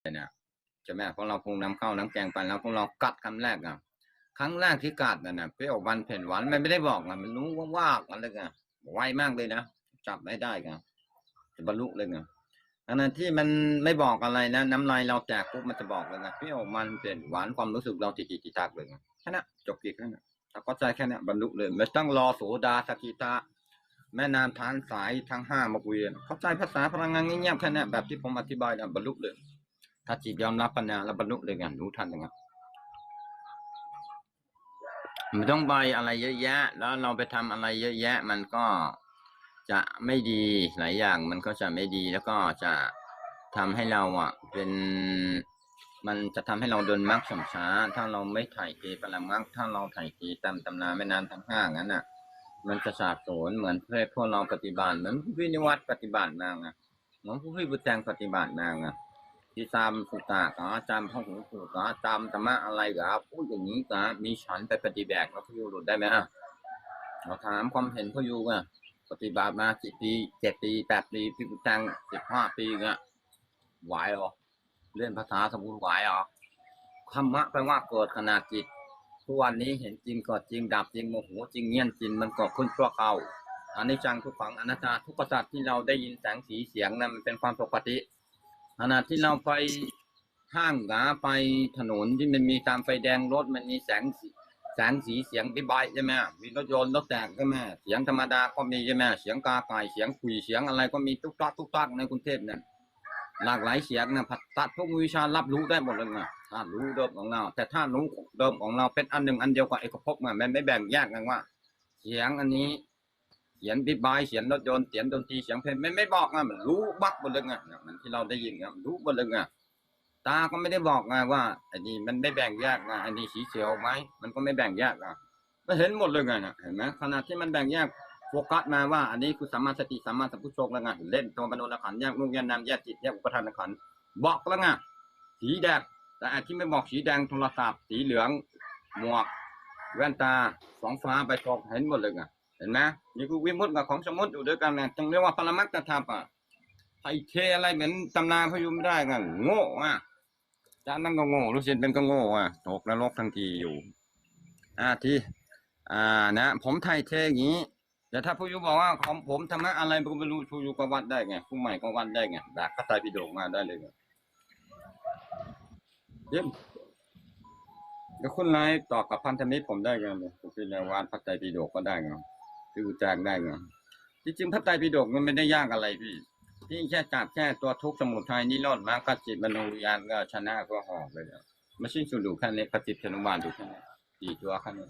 เนี่ยใช่ไหมพอเราปรุงน้ำข้าวน้ำแกงไปแล้วพวกเรากัดคำแรกอะครั้งแรกที่กัดน่ะนะเปรี้ยววันเผ็ดหวานมันไม่ได้บอกอะมันรู้ว่าว่ากันเลยไงไวมากเลยนะจับได้ได้ไงจะบรรลุเลยไงอันนั้นที่มันไม่บอกอะไรนะน้ำลายเราแตกปุ๊บมันจะบอกเลยนะเปรี้ยวมันเผ็ดหวานความรู้สึกเราติดติดติดตักเลยแค่นั้นจบกิจแค่นั้นถ้าเข้าใจแค่นั้นบรรลุเลยไม่ต้องรอโสดาสกิตาแม่นานทานสายทั้งห้ามาคุยกันเข้าใจภาษาพลังงานเงียบๆแค่นี้แบบที่ผมอธิบายนะบรรลุเลย ถ้าจิตยอมรับปัญญาแล้วบรรลุเลยไงรู้ทันยังไงไม่ต้องไปอะไรเยอะแยะ แล้วเราไปทำอะไรเยอะแยะ มันก็จะไม่ดีหลายอย่าง มันก็จะไม่ดีแล้วก็จะทำให้เราอะ เป็นมันจะทำให้เราเดินมรรคสมช้า ถ้าเราไม่ถ่ายเทพลังมรรคถ้าเราถ่ายเทตามตำราแม่นานทั้งห้างั้นอะ มันจะสาบสนเหมือนเพื่อพวกเราปฏิบัติเหมือนผู้พินิวัตปฏิบัติมาไงเหมือนผู้พิบุตรแจงปฏิบัติมาไง ที่ตามสุตตะก็จำพระหูสูตรก็จำธรรมะอะไรก็พูดอย่างนี้ก็มีฉันไปปฏิบัติแล้วพยูหลุดได้ไหมอะเราถามความเห็นพยูอะปฏิบัติมาสิบปีเจ็ดปีแปดปีพิบุตรแจงสิบห้าปีเงี้ยไหวหรอเล่นภาษาสมุนไหวหรอธรรมะแปลว่าเกิดขนาดจิตทุกวันนี้เห็นจริงก็จริงดับจริงโมโหจริงเงี้ยนจริงมันก็ขึ้นชั่วคราอันนี้จังทุกฝังอนัตตาทุกประสาทที่เราได้ยินแสงสีเสียงนั้นมันเป็นความปกติ ขณะที่เราไปห้างหาไปถนนที่มันมีตามไฟแดงรถมันมีแสงสีแสงสีเสียงบิ๊กไบใช่ไหมมีรถยนต์รถแตกใช่ไหมเสียงธรรมดาก็มีใช่ไหมเสียงกาไก่เสียงคุยเสียงอะไรก็มีตุ๊กตักตุ๊กตักในกรุงเทพเนี่ยหลากหลายเสียงนะพัดตัดพวกวิชารับรู้ได้หมดเลยไงถ้ารู้เดิมของเรา แต่ถ้ารู้เดิมของเราเป็นอันหนึ่งอันเดียวกับเอกภพมันไม่แบ่งแยกกันว่า เสียงอันนี้ เสียงบิ๊กไบค์เสียงรถยนต์เสียงดนตรีเสียงเพลงไม่ไม่บอกไงมันรู้บักหมดเลยไงเนี่ยมันที่เราได้ยินไงรู้หมดเลยไงตาก็ไม่ได้บอกไงว่าอันนี้มันไม่แบ่งแยกไงอันนี้สีเขียวไหมมันก็ไม่แบ่งแยกอะก็เห็นหมดเลยไงนะเห็นไหมขณะที่มันแบ่งแยกโฟกัสมาว่าอันนี้คือสัมมาสติสัมมาสัมพุทโธแล้วไงเล่นตัวมโนละขันแยกรูปแยกนามแยกจิตแยกอุปทานขันบอกแล้วไงสีแดงแต่อันที่ไม่บอกสีแดงโทรศัพท์สีเหลืองหมวกแว่นตาสองฟ้าไปตกเห็นหมดเลยไง เห็นไหมนี่คือวิมุตติกับของสมมติอยู่ด้วยกันนะจึงเรียกว่าปรมัตถธรรมอะไทยเทอะไรเหมือนตำนาพยุไม่ได้ไงโง่อะจานนั่นก็โง่ลูกศิษย์เป็นก็โง่อะตกนรกทันทีอยู่ อ่าที่อ่านะ ผมไทยเทอย่างนี้แต่ถ้าพยุบอกว่าของผมทำอะไรผมไม่รู้พยุก็วัดได้ไงผู้ใหม่ก็วัดได้ไงแบกพระไตรปิฎกมาได้เลยเยี่ยมเดี๋ยวคุณนายตอบกับพันธมิตรผมได้ไงเนี่ยผมเป็นแนวานพระไตรปิฎกก็ได้ไง คือแจงได้ไงจริงๆพระไตรปิฎกมันไม่ได้ยากอะไรพี่ที่แค่จับแค่ตัวทุกสมุทัยนิโรธมรรคจิตมโนวิญญาณก็ชนะก็หอกเลยไม่ใช่สุดดูแค่นี้ปฏิจจสมุปบาทดูแค่นี้สี่ตัวแค่นี้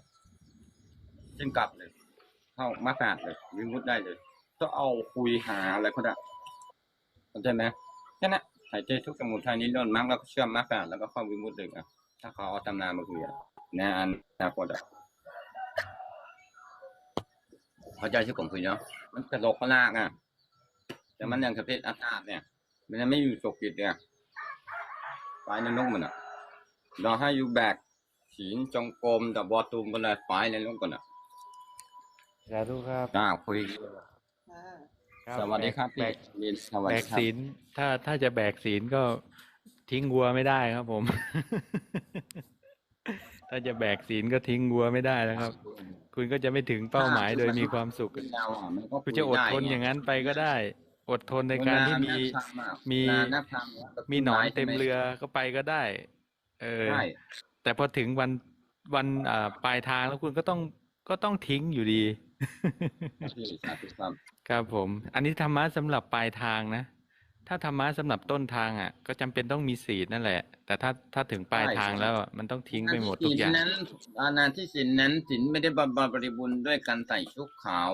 ซึ่งกลับเลย เข้ามาแปดเลยวิมุตได้เลยต้องเอาคุยหาอะไรก็ได้เข้าใจไหมแค่นั้นหายใจทุกสมุทัยนิโรธมรรคแล้วก็เชื่อมมรรคอะแล้วก็เข้าวิมุตเลยอะถ้าเขาเอาตำนามาคุยอะในอนาคตอะ เข้าใจที่ผมคุยเนาะมันกระโหลกกระลากอะ แต่มันยังกระเพาะอากาศเนี่ย มันยังไม่อยู่สกิดเนี่ยไฟในนกมันอะเราให้อยู่แบกศีลจงกรมแต่บอตูมกันเลยไฟในนกกันอะสาธุครับจ้าคุยครับสวัสดีครับแบพี่กลินสวัสแบดีกครับศีลถ้าถ้าจะแบกศีลก็ทิ้งวัวไม่ได้ครับผม ถ้าจะแบกศีลก็ทิ้งวัวไม่ได้แล้วครับ คุณก็จะไม่ถึงเป้าหมายโดยมีความสุข เราอะมันก็คุณจะอดทนอย่างนั้นไปก็ได้ อดทนในการที่มีมี มีหนอนเต็มเรือก็ไปก็ได้ เออ ใช่แต่พอถึงวันวันอ่าปลายทางแล้วคุณก็ต้องก็ต้องทิ้งอยู่ดีพี่สาธุครับ ครับผม อันนี้ธรรมะสำหรับปลายทางนะ ถ้าธรรมะสำหรับต้นทางอะ ก็จำเป็นต้องมีศีลนั่นแหละ แต่ถ้าถ้าถึงปลายทางแล้วอะมันต้องทิ้งไปหมดทุกอย่างนนั้นอาณาที่สินนั้นสินไม่ได้บำบัดบริบูรณ์ด้วยการใส่ชุดขาว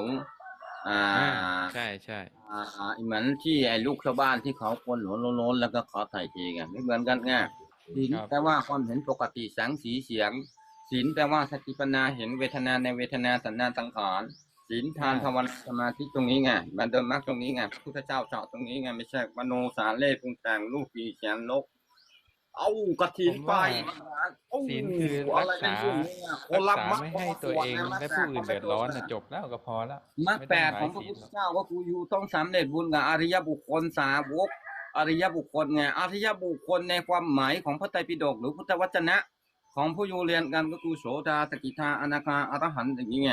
อ่าอ่าใช่ใช่อ่าเหมือนที่ไอ้ลูกชาวบ้านที่เขาคนหัวโล้นๆแล้วก็ขอใส่ทีไงไม่เหมือนกันไงสินแปลว่าความเห็นปกติแสงสีเสียงศีลแปลว่าสติปัญญาเห็นเวทนาในเวทนาสัญญาสังขาร ศีลทานภาวนาสมาธิตรงนี้ไงมันเดินมรรคตรงนี้ไงพระพุทธเจ้าเจาะตรงนี้ไงไม่ใช่มโนสารเล่ปรุงแต่งรูปปีแสนลกเอากระถินไปศีลคือรักษาคนรัรักบษามักไม่ให้ตัวเองและผู้อื่นเดือดร้อนน่ะจบแล้วก็พอแล้วมักไม่แปต้ดหขมาองยพระศีพุทลธเจ้าก็คืออยู่ต้องสำเร็จบุญกับอริยบุคคลสาวกอริยบุคคลไงอริยบุคคลในความหมายของพระไตรปิฎกหรือพุทธวจนะ ของผู้อยู่เรียนกันก็คือโสดาสกิทาอนาคาอรหันต์อย่างนี้ไง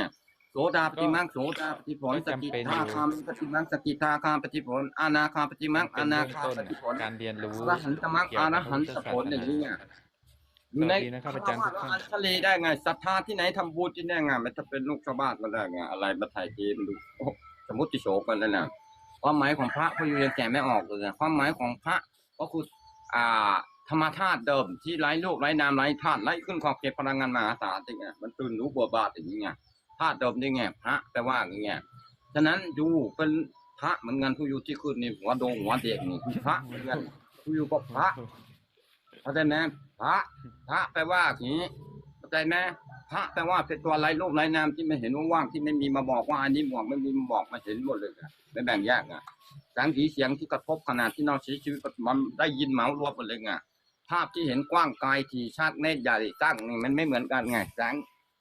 โสดาปฏิมังโสดาปฏิผลสกิทาคามปฏิมังสกิทาคามปฏิผลอนาคาปฏิมังอเป็นนาเบื้องคาต้นปฏิผลการเรียนรู้อรหันตมรรคเกี่ยวอกับรหันตผลอย่างนี้ไงอยู่ในสวัสดีนะครับอาจารย์ทุกท่านอัญชลีได้ไงศรัทธาที่ไหนทำบุญที่นั่นไงมันจะเป็นลูกชาวบ้านก็ได้ไงอะไรมาถ่ายเกมดูโอ้สมมติโฉกันแล้วนะความหมายของพระผู้อยู่ยังแก่ไม่ออกเลยนะความหมายของพระก็คืออ่าธรรมธาตุเดิมที่ไร้ลูกไร้นามไร้ธาตุไร้ขึ้นขอบเขตพลังงานมหาศาลจริงไงมันตื่นรู้บัวบาทอย่างนี้ไงธาตุเดิมนี่ไงพระแปลว่าอย่างเงี้ยฉะนั้นอยู่เป็นพระเหมือนกันผู้อยู่ที่ขึ้นนี่หัวโดงหัวเด็กนี่คือพระเหมือนกันผู้อยู่ก็พระเข้าใจไหมพระ พระแปลว่าอย่างนี้เข้าใจไหมพระแปลว่าเป็นตัวไรรูปไรนามที่ไม่เห็นว่าว่างที่ไม่มีมาบอกว่าอันนี้บอกไม่มีมาบอกมาเห็นหมดเลยอะไม่แบ่งแยกอะแสงสีเสียงที่กระทบขนาดที่เราใช้ชีวิตมันได้ยินเหมารวมหมดเลยไงภาพที่เห็นกว้างไกลที่ชัดเนตรใหญ่ตั้งนี่มันไม่เหมือนกันไงแสง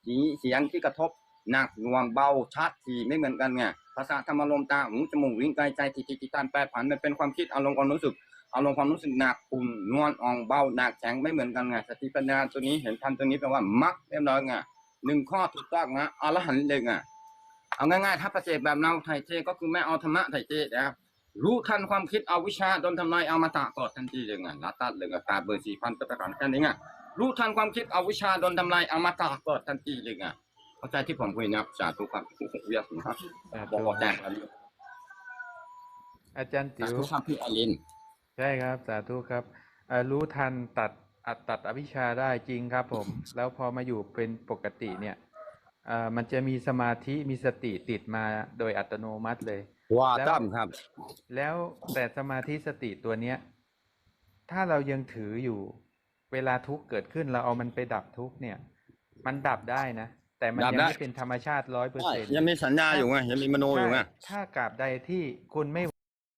สีเสียงที่กระทบ หนักหน่วงเบาชัดที่ไม่เหมือนกันไงภาษาธรรมารมตาหูจมูกลิ้นกายใจจิตจิตตานแปรผันมันเป็นความคิดอารมณ์ความรู้สึกอารมณ์ความรู้สึกหนักปุ่นนวลอ่องเบาหนักแข็งไม่เหมือนกันไงสติปัญญาตัวนี้เห็นทันตัวนี้แปลว่ามักเรียบร้อยไงหนึ่งข้อถูกต้องนะอรหันต์เลยไงเอาง่ายๆถ้าประเสริฐแบบเราไทยเจก็คือไม่เอาธรรมะไทยเจนะครับรู้ทันความคิดเอาวิชาโดนทำลายเอามาตะกอดทันทีเลยไงละตัดเลยไงตาเบอร์สี่พันตะการแค่นี้ไงรู้ทันความคิดเอาวิชาโดนทำลายเอามาตะกอดทันทีเลยไง เข้าใจที่ผมคุยนะครับสาธุครับเวียสุครับสาบอกธุบอกแจ้งกันอาจารย์สาติ๋วธุครับพี่ไอรินใช่ครับ สาธุครับเอ่อรู้ทันตัดอัดตัดอวิชชาได้จริงครับผม แล้วพอมาอยู่เป็นปกติเนี่ยเอ่อมันจะมีสมาธิมีสติติดมาโดยอัตโนมัติเลย ว่าแล้วตั้มครับ แล้วแต่สมาธิสติตัวเนี้ย ถ้าเรายังถืออยู่ เวลาทุกข์เกิดขึ้นเราเอามันไปดับทุกข์เนี่ย มันดับได้นะ แต่มันดับยังได้ไม่เป็นธรรมชาติร้อยเปอร์เซ็นต์ยังมีสัญญาอยู่ไงยังมีมโนอยู่ไงถ้ากราบใดที่คุณไม่